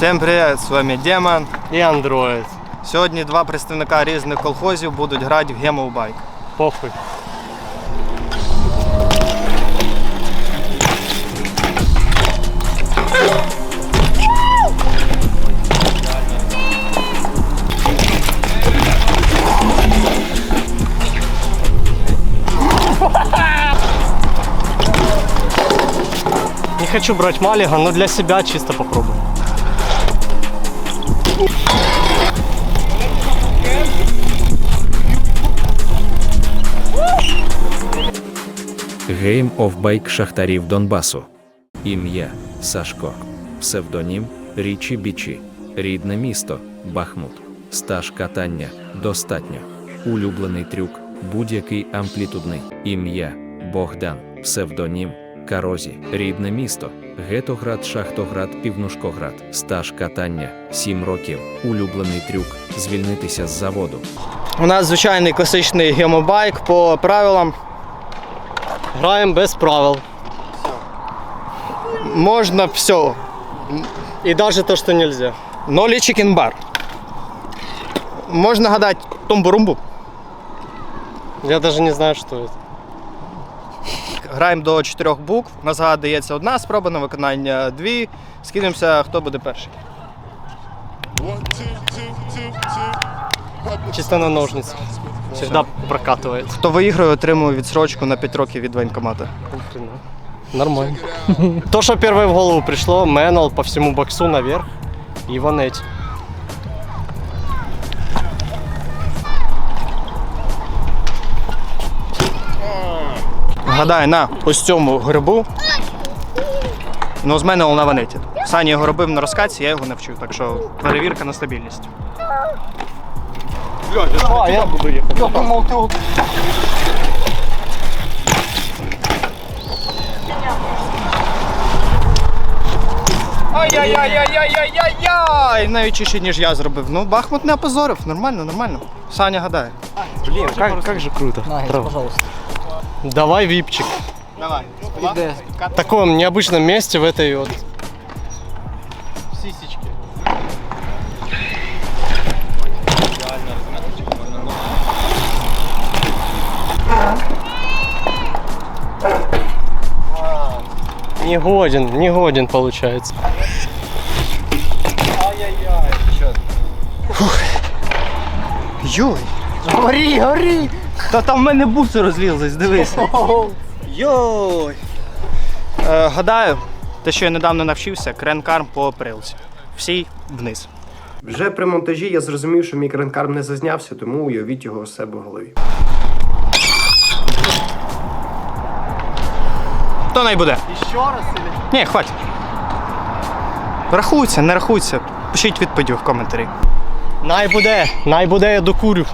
Всім привіт, з вами Демон. І андроїд. Сьогодні два представника різних колхозів будуть грати в гемовбайк. Похуй. Не хочу брать Малига, но для себя чисто попробую. Game of Bike шахтарів Донбасу. Ім'я Сашко. Псевдонім Річі Бічі. Рідне місто Бахмут. Стаж катання достатньо. Улюблений трюк будь-який амплітудний. Ім'я Богдан. Псевдонім Карозі. Рідне місто Гетоград, Шахтоград, Півнушкоград. Стаж катання 7 років. Улюблений трюк звільнитися з заводу. У нас звичайний класичний гемобайк по правилам. Граємо без правил. Можна все. И даже то, что нельзя. Нолі чикен бар. Можна гадати тумбурумбу. Я даже не знаю, что это. Граємо до чотирьох букв. На загад дається одна спроба, на виконання дві. Скинемося, хто буде перший. Чисто на ножницы. Всегда прокатывает. Хто виграє, отримує відсрочку на 5 років від воєнкомата. Нормально. То, что первое в голову пришло, Мэннел по всему боксу наверх и ванеть. Гадаю на ось цьому грибу. Ну, з мене на ванеті. Саня його робив на розкаці, я його навчив, так що перевірка на стабільність. А, я буду ехать. Я думав, ти Ай-яй-яй-яй-яй-яй-яй! Навіть чище, ніж я зробив. Ну, Бахмут не опозорив. Нормально, нормально. Саня гадає. Блин, как, как же круто. пожалуйста. Давай випчик. Давай. В таком необычном месте в этой вот Сісічки. Не годен, не годен получается. Ай-яй-яй. Що? Йой. Гори, гори! Та там в мене буси розлізлись, дивися. Йой. Е, гадаю, те, що я недавно навчився, кренкарм по прилці. Всій вниз. Вже при монтажі я зрозумів, що мій кренкарм не зазнявся, тому уявіть його у себе в голові. Хто най буде? Еще раз или? Ні, хватить. Рахується, не рахується. Пишіть відповіді в коментарі. Най буде, най буде, я докурю.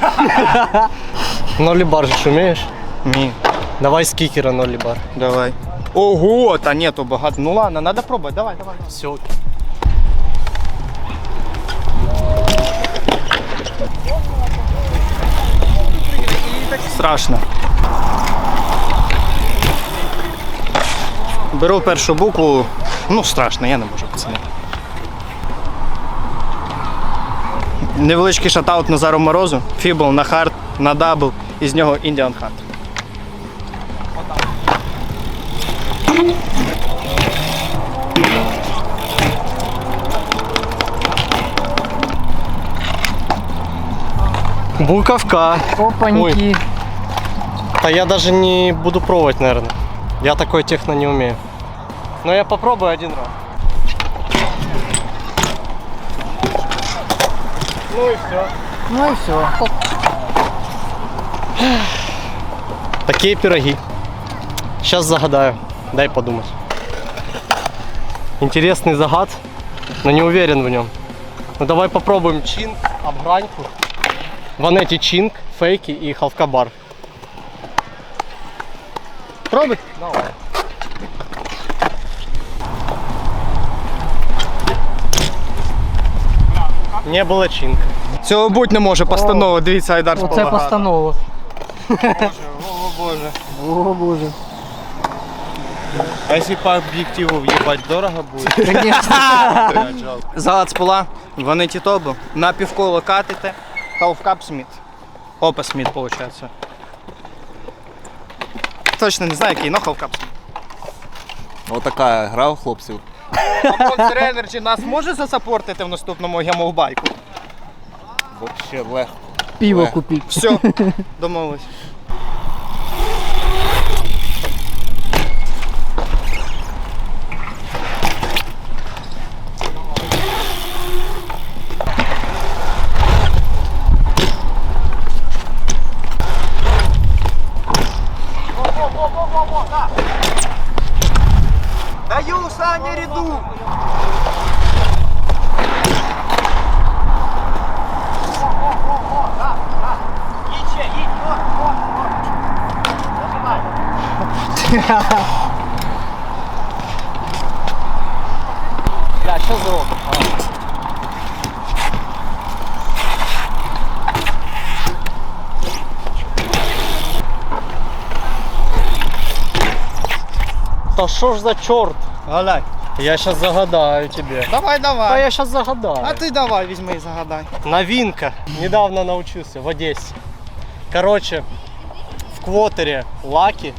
Нолі бар же ж умеешь? Ні, Давай с кикера нолі бар. давай. Ого, та ні, то багато. Ну ладно, треба пробувати. Давай, давай. Все. Страшно. Беру першу букву. Ну, страшно, я не можу пацани. Невеличкий шатаут Назару Морозу. Фібл на хард, на дабл, і з нього Індіан хард. Буковка. Опаньки. Да я даже не буду пробовать, наверное. Я такой техно не умею. Но я попробую один раз. Ну и все. Ну и все. Такие пироги. Сейчас загадаю. Дай подумать. Интересный загад, но не уверен в нем. Ну давай попробуем чинг, обграньку. Ванети чинг, фейки и халфкабар. Пробуй? Давай. Не было чинг. Цього будь не може, постанова. Дивіться, Айдар Оце постанова. О, Боже. О, Боже. А если по объективу въебать дорого будет? Конечно. Залад пола, вони тітобу, на півколо катите, халфкап сміт. Опа сміт, виходить. Точно не знаю, який, но халфкап сміт. Отака гра у хлопців. А чи нас може засапортити в наступному гемовбайку? Вообще легко. Пиво купіть. Все, домовились. Даю Саня ряду! Бля, Та що ж за чорт? Галяй. Я сейчас загадаю тебе. Давай, Да давай. я сейчас загадаю. А ти давай візьми і загадай. Новинка. Недавно научился в Одессе. Короче, в квотере лаки,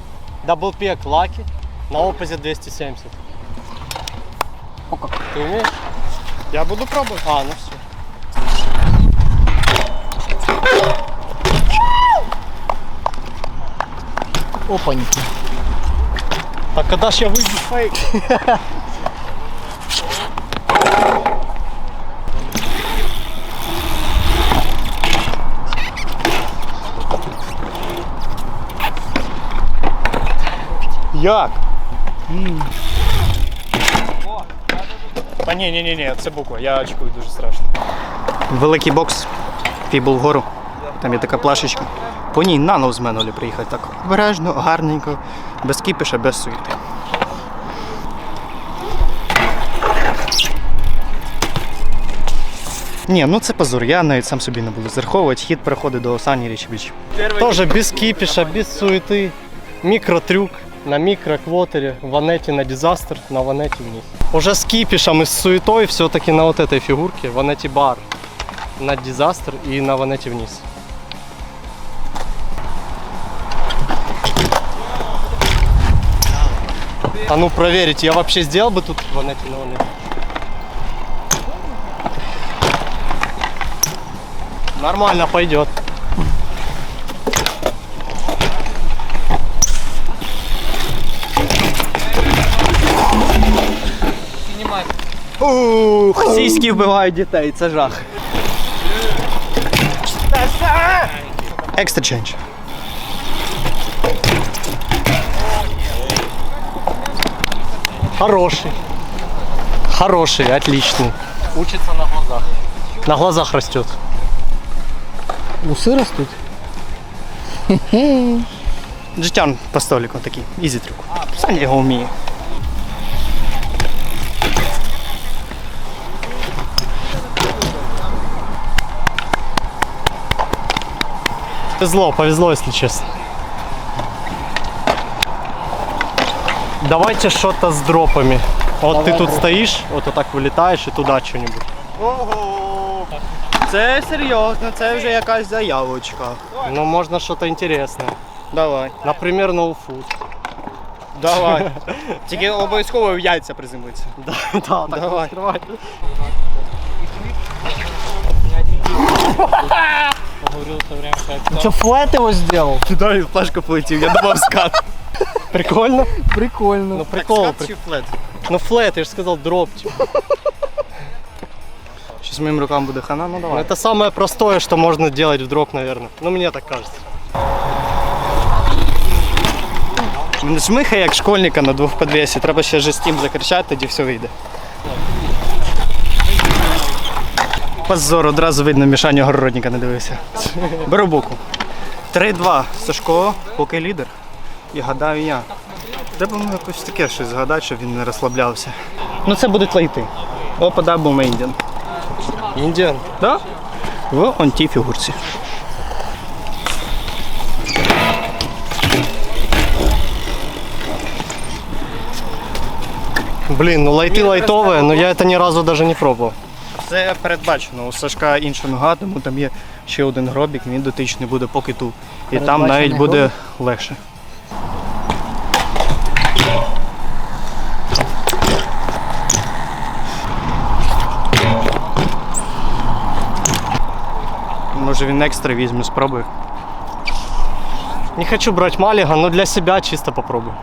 даблпек лаки, на опозе 270. Ты умеешь? Я буду пробувати. А, ну все. Опаньки. Так когда ж я выйду фейк? Як? Та ні, ні, ні, ні, це буква, я очкую дуже страшно. Великий бокс, фібул вгору. Там є така плашечка. По ній нано з мене приїхати так. Обережно, гарненько, без кіпіша, без суєти. Ні, ну це позор, я навіть сам собі не буду зараховувати. Хід переходить до Сані Річбіч. Тоже без кипиша, без суеты. Микротрюк на микроквотере, ванете на дизастер, на ванете вниз. Уже с кипишем и с суетой все-таки на вот этой фигурке, ванете бар, на дизастер и на ванете вниз. А ну проверить, я вообще сделал бы тут ванете на ванете? Нормально пойдет. Ух, сіськи вбивають дітей, це жах. Екстра чендж. Хороший. Хороший, отличный. Учится на глазах. На глазах растет. Усы растут? Джетян по столику такий, ізі трюк. Саня його вміє. Повезло, повезло, если честно. Давайте что-то с дропами. Вот ты тут стоишь, вот вот так вылетаешь и туда что-нибудь. Ого! Це серйозно, це вже якась заявочка. Ну, можно что-то интересное. Давай, Например, no food. давай. Тільки обов'язково в яйця приземлиться. Да, да, так Давай. открывай. Что, флэт его сделал? Туди флешка полетів, я думав скат. Прикольно? Прикольно. Ну, прикол. скат чи флет? Ну, флет, я же сказал дроп. Щось моїм рукам буде хана, ну Ну, давай. Это самое простое, что можно делать в дроп, наверное. Ну, мне так кажется. Шмихає як школьника на двох підвесі. Треба ще жестім закричати, тоді все вийде. Позор, одразу видно, Мішаню огородника не дивився. Беру боку. 3-2. Сашко, поки лідер І гадаю я. Треба ну, якось таке щось згадати, щоб він не розслаблявся. Ну це будуть лайти. Опа, дабл мейндін. Индиан. Да? В он тій фігурці. Блин, ну лайты лайтовые, но я это ни разу даже не пробовал. Це передбачено. У Сашка інша нога, тому там є ще один гробік, він дотичний буде по киту. І там Передбачений навіть буде гробік? легше. Може він екстра візьме, спробує. Не хочу брать Малига, но для себя чисто попробую.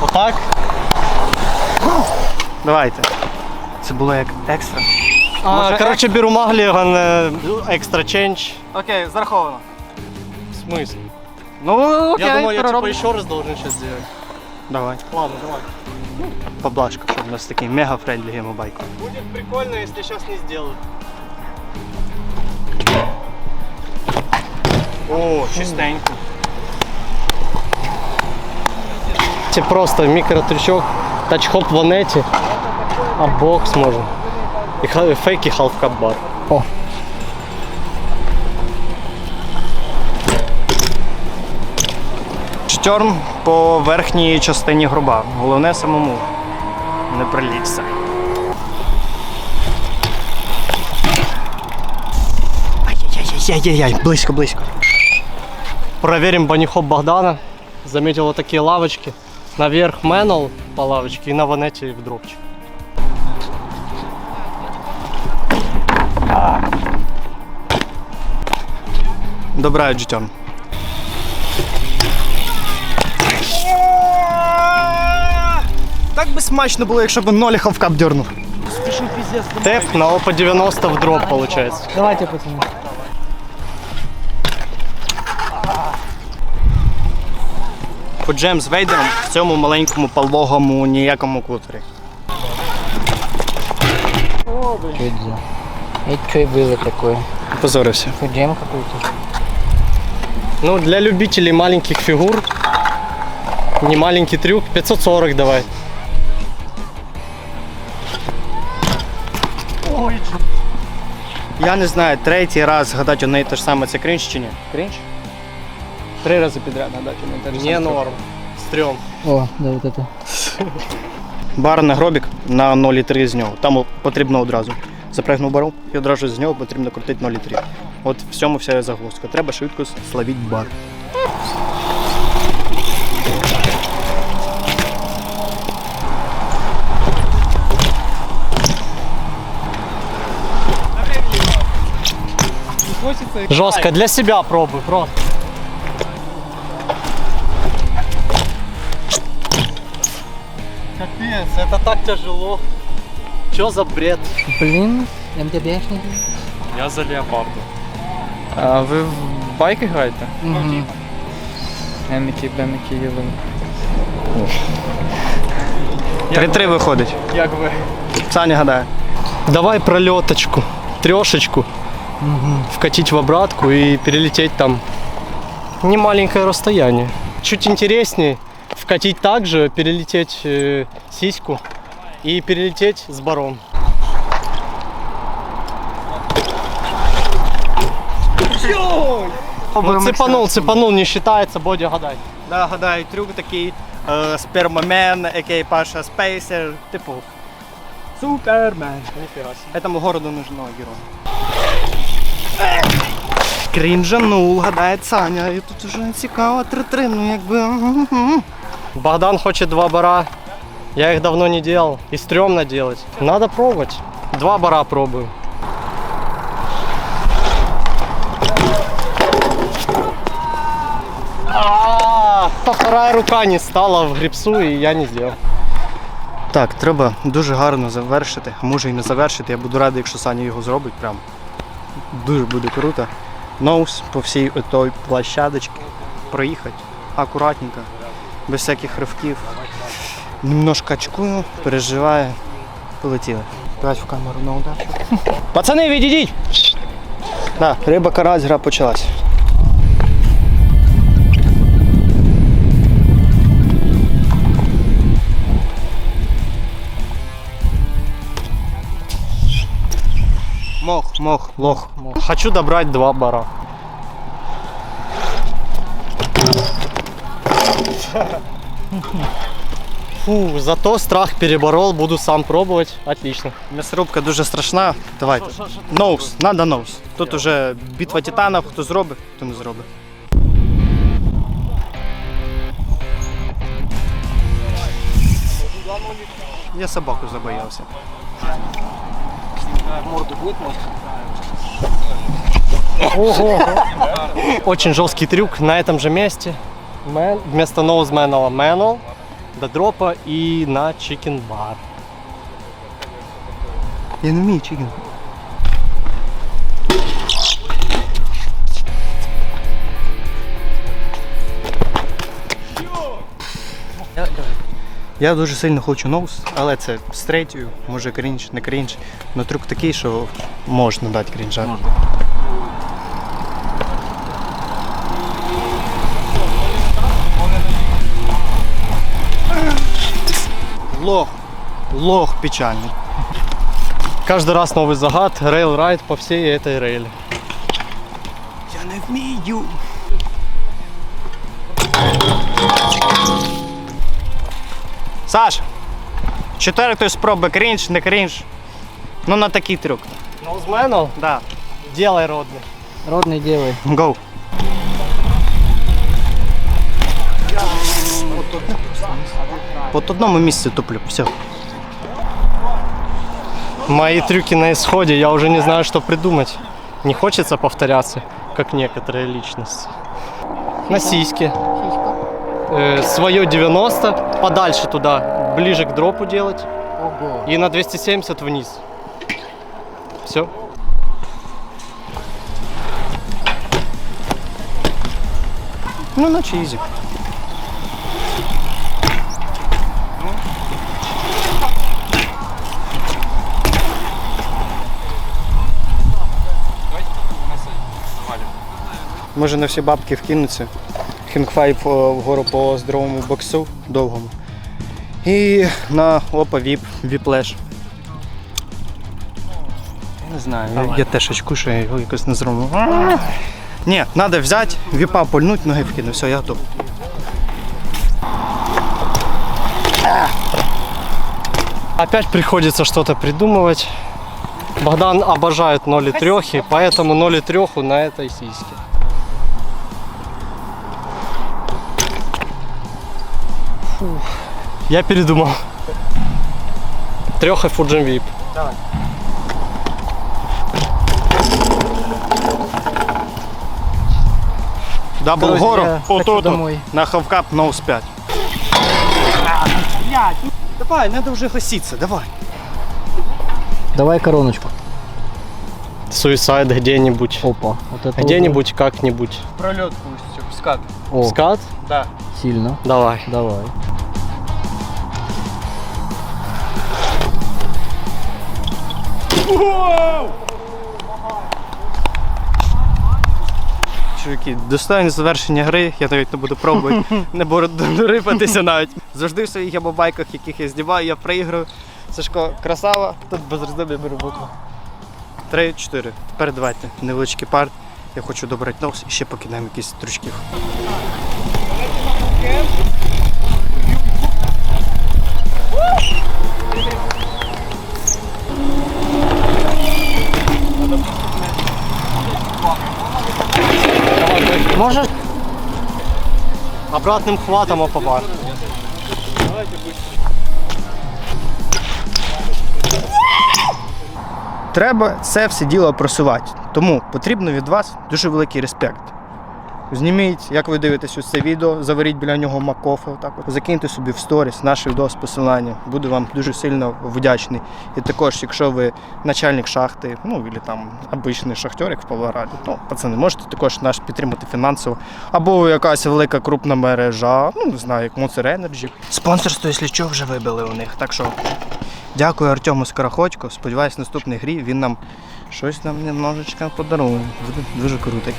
Вот так? Давайте. Це було як екстра. А, Може, короче, беру Маглиган э, экстра ченч. Окей, зараховано. В смысле? Ну, окей, я думаю, я типа переробимо. еще раз должен сейчас сделать. Давай. Ладно, давай. Поблажка, щоб у нас такий мега френдлі геймобайк. Будет прикольно, если сейчас не сделаю. О, чистенько. Це просто мікротрючок, тачхоп в анеті, а бокс можна. І ха- фейк і халфкап бар. О. Шторм по верхній частині груба. Головне самому не прилізся. Ай-яй-яй-яй-яй, близько, близько. Проверим банихоп Богдана. Заметил вот такие лавочки. Наверх Мэннел по лавочке и на ванете в дропчик. Добра, Джетьон. Так би смачно було, якщо б Ноліхов в кап дернув. Тэп на опа 90 в дроп получается. Давайте, пацаны. Поджем з Вейдером в цьому маленькому пологому ніякому кутері. Что это за? Это что и было такое? Позорився. Фуджем какой-то. Ну, для любителей маленьких фигур, не маленький трюк, 540 давай. Я не знаю, третій раз гадати одне і те ж саме це крінж чи ні? Крінж? Три рази підряд гадати одне і те ж саме. Не норм. Стрьом. О, да, вот это. Бар на гробік на 0,3 з нього. Там потрібно одразу. Запрягнув бару і одразу з нього потрібно крутити 0,3. От в цьому вся загвоздка. Треба швидко славіть бар. Жестко, для себя пробуй, просто. Капец, это так тяжело. Чё за бред? Блин, МТБшники. Я за леопарду. А ви в байки граєте? Угу. Енники, бенники, їли. 3-3 виходить. Як ви? Саня гадає. Давай пролеточку, трешечку, вкатить в обратку и перелететь там. Не маленькое расстояние. Чуть интереснее вкатить так же, перелететь э, сиську и перелететь с баром. Ну, цепанул, цепанул, не считается, Бодя, гадай. Да, гадаю, трюк такий е, спермамен, який Паша Спейсер, типу. Супермен. Этому городу нужно герой. Крінжанул, гадає Саня, і тут уже цікаво 3-3, ну якби. Богдан хочет два бара. Я их давно не делал. И стрёмно делать. Надо пробовать. Два бара пробую. Вторая рука не стала в грипсу, и я не сделал. Так, треба дуже гарно завершити, а може і не завершити. Я буду радий, якщо Саня його зробить. Прям дуже буде круто. Ноус по всій той площадочці проїхати акуратненько, без всяких ривків. Немножко очкую, переживаю. Полетіли. П'ять в камеру на удачу. Пацани, відійдіть! Да, риба карась, гра почалась. Мох, мох, лох. Хочу добрать два бара. Фу, зато страх переборол, буду сам пробовать. Отлично. М'ясорубка дуже страшна. Давайте. Ноус, надо ноус. Тут уже битва титанів, хто зробить, хто не зробить. Я собаку забоявся. Морду будет Ого! Очень жесткий трюк на этом же месте. Man, вместо nose manual manual до дропа и на chicken бар. Я не умею chicken. Я, давай. дуже сильно хочу ноус, але це з третьою, може крінж, не крінж. Но трюк такий, що можна дати крінжа. Лох. Лох печальний. Каждый раз новый загад, рейл-райд по всей этой рейле. Я не вмію. Саш, четвертої спроби крінж, не крінж. Ну на такий трюк. Ноузменал? Да. Делай, родный. Родный делай. Гоу. От одному місці туплю. Все. Мои трюки на исходе, я уже не знаю, что придумать. Не хочется повторяться, как некоторые личности. На сиське. Э, свое 90, подальше туда, ближе к дропу делать. Ого. И на 270 вниз. Все. Ну, наче ізі. Може на всі бабки вкинуться. Хінгфайв вгору по здоровому боксу довгому. І на опа віп, віплеш. Я не знаю, я, я теж очку, що я його якось не зроблю. Ні, треба взяти, віпа пульнуть, ноги вкину, все, я готов. Опять приходится что-то придумывать. Богдан обожает 0 трехи, поэтому 0 треху на этой сиське. Я передумал. Треха Фуджин Вип. Дабл Друзі, гору, хочу отут, домой. на хавкап ноус 5. Давай, треба вже гаситися, давай. Давай короночку. Суицид где-нибудь. Опа. Вот это Где-нибудь, как-нибудь. Прольотку ось цю, скат. О, Скат? Да. сильно. Давай. Давай. Чуваки, достойне завершення гри, я навіть не буду пробувати, не буду рипатися навіть. Завжди в своїх ябобайках, яких я знімаю, я проіграю. Сашко, красава, тут без роздумів беру букву. Три-чотири. Тепер давайте невеличкий парт. Я хочу добрати нос і ще покидаємо якісь стручків. Можешь? Обратным хватом опа Треба це все діло просувати. Тому потрібно від вас дуже великий респект. Зніміть, як ви дивитесь ось це відео, заваріть біля нього макофе, отак от. закиньте собі в сторіс наш відео з посилання. Буду вам дуже сильно вдячний. І також, якщо ви начальник шахти, ну або там обичний шахтер, в Павлограді, ну пацани, можете також нас підтримати фінансово. Або якась велика крупна мережа, ну не знаю, як Monster Energy. Спонсорство, якщо що, вже вибили у них. Так що Дякую Артему Скороходько. Сподіваюсь, в наступній грі він нам щось нам немножечко подарує. Буде дуже круто.